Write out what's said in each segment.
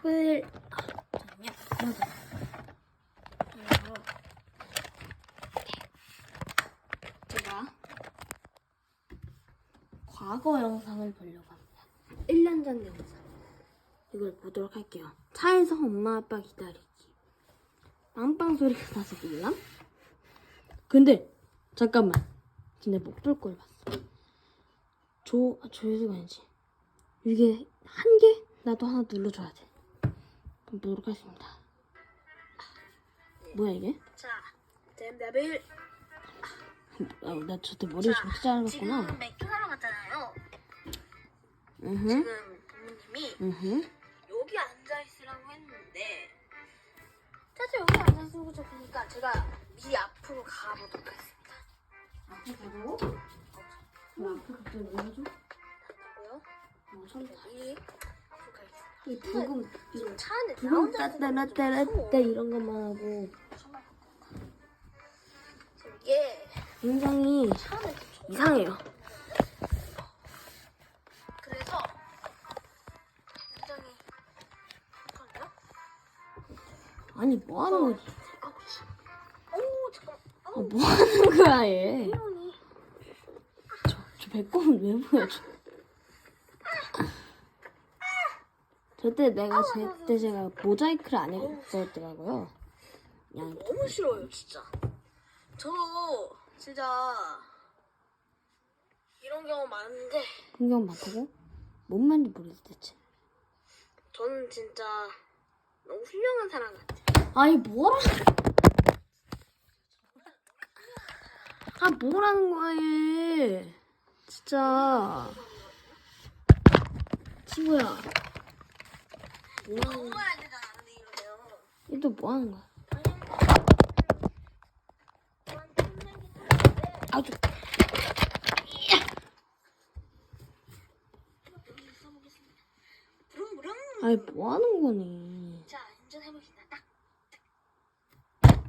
탑을 아, 잠깐만요. 맞아. 그래서 제가 과거 영상을 보려고 합니다. 1년 전 영상. 이걸 보도록 할게요. 차에서 엄마 아빠 기다리기. 빵빵 소리가 나서 놀람? 근데 잠깐만. 근데 못볼걸 봤어. 조, 아, 조회수가 아니지. 이게 한 개? 나도 하나 눌러줘야 돼. 그럼 보도록 하겠습니다. 뭐야 이게? 자, 댐다빌 아, 나 저때 머리 저렇게 잘랐구나. 지금 맥주 사러 갔잖아요. 으흠, 지금 부모님이 으흠. 여기 앉아 있으라고 했는데 사실 여기 앉아 있고 좋으니까 제가 미리 앞으로 가보도록 하겠습니다. 앞에 가자고? 뭐 앞에 갑자기 왜 가죠? 고요 어. 미리 앞으로 가겠습니다. 이 부금, 지금 차 안에 나 부금 혼자 따따라따라따 이런 것만 하고 이게 굉장히 차 안에 좀 이상해요. 그래서 굉장히 잠깐만요. 아니 뭐 하는 거지? 오 잠깐. 아, 뭐 하는 거야 얘? 저, 저 배꼽은 왜 보여줘? 저때 내가 저때 제가 모자이크를 안 했었더라고요. 그냥 너무 싫어요, 진짜. 저도 진짜 이런 경우 많은데 풍경 맡고 뭔 말인지 모르겠어 대체. 저는 진짜 너무 훌륭한 사람 같아요. 아니 뭐라? 아 뭐라는 거야 얘? 진짜 친구야. 되잖아, 근데 이러면. 얘도 뭐 하는 거야? 아주 부릉부릉. 아니 뭐 하는 거니? 자, 운전해보겠습니다. 딱. 딱.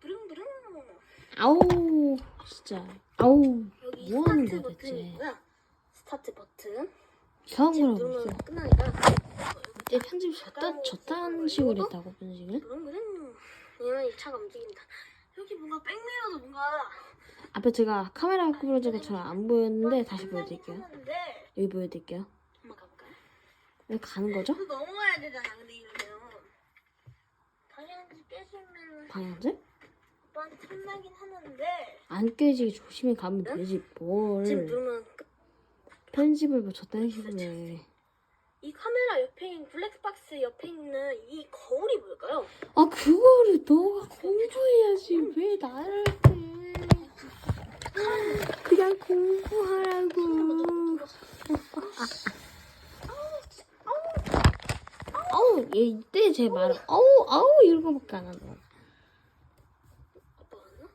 부릉부릉. 아우 진짜 아우 여기 뭐 하는 스타트 거야? 버튼이고요. 스타트 버튼. 이상한 거라고 누르면 있어. 끝나니까. 이때 편집 저딴 저딴 식으로 했다고 편집을? 부릉부릉. 왜냐면 이 차가 움직인다. 여기 뭔가 백미러도 뭔가 앞에 제가 카메라 끄부러지고 잘 안 보였는데 다시 보여드릴게요. 여기 보여드릴게요. 한번 가볼까요? 여기 가는 거죠? 또 넘어가야 되잖아. 근데 이러면 방향지 깨지면 방향제? 오빠한테 탐나긴 하는데 안 깨지게 조심히 가면 되지 지금 뭘 누르면 끝. 편집을 뭐 저딴 식으로 해. 이 카메라 옆에 있는 블랙박스 옆에 있는 이 거울이 뭘까요? 아 그거를 너가 공부해야지 왜 나를 해 그냥 공부하라고 아우 얘 이때 제 말을 아우 아우 이런 거밖에 안 한다 아빠 왔나?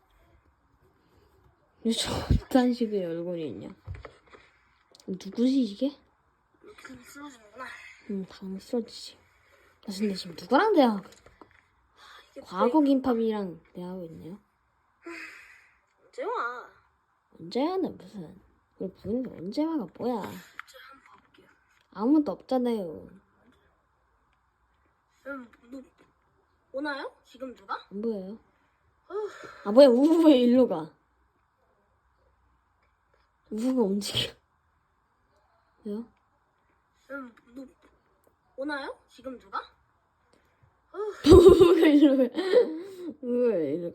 왜 저딴 식의 얼굴이 있냐 누구지 이게? 이렇게 쓰러지는구나. 응 당연히 쓰러지지 나 근데 지금 누구랑 대화하고 이게 과거 김밥이랑 대화하고 있네요 언제 와? 언제 하는 무슨 그리고 부인이 언제 와가 뭐야 저 한번 봐볼게요. 아무도 없잖아요 음, 너 오나요? 지금 누가? 안 보여요. 아 뭐야 우우 왜 일로 가 우우가 움직여 왜요? 음, 너 오나요? 지금 누가? 우우가 일로 가왜 일로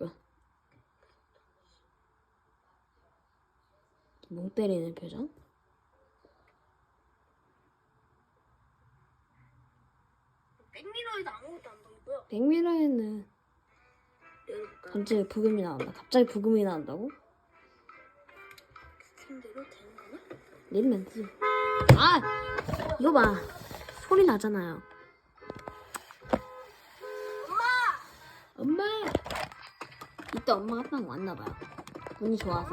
가멍 때리는 표정 백미러에도 아무것도 안 보이고요. 백미러에는 열어볼까요? 갑자기 부금이 나온다 갑자기 부금이 나온다고? 스팀대로 되는 거나? 내리면 되지 아 이거 봐. 소리 나잖아요. 엄마! 엄마! 이때 엄마가 딱 왔나봐요. 운이 좋아서.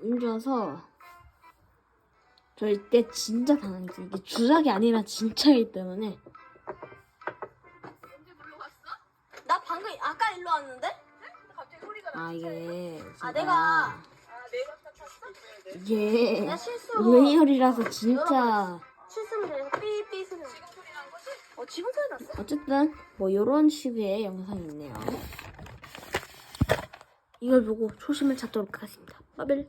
운 좋아서 저 이때 진짜 당황했어요 이게 주작이 아니라 진짜이기 때문에. 언제 놀러 갔어? 나 방금 아까 일로 왔는데? 아 이게 아 제가 내가 탔어? 이게 내가 실수로 의열이라서 진짜 실수로 해서 삐삐 소리 지금 소리 나는 어 지금 소리 났어? 어쨌든 뭐 이런 식의 영상이 있네요. 이걸 보고 초심을 찾도록 하겠습니다. 빠벨.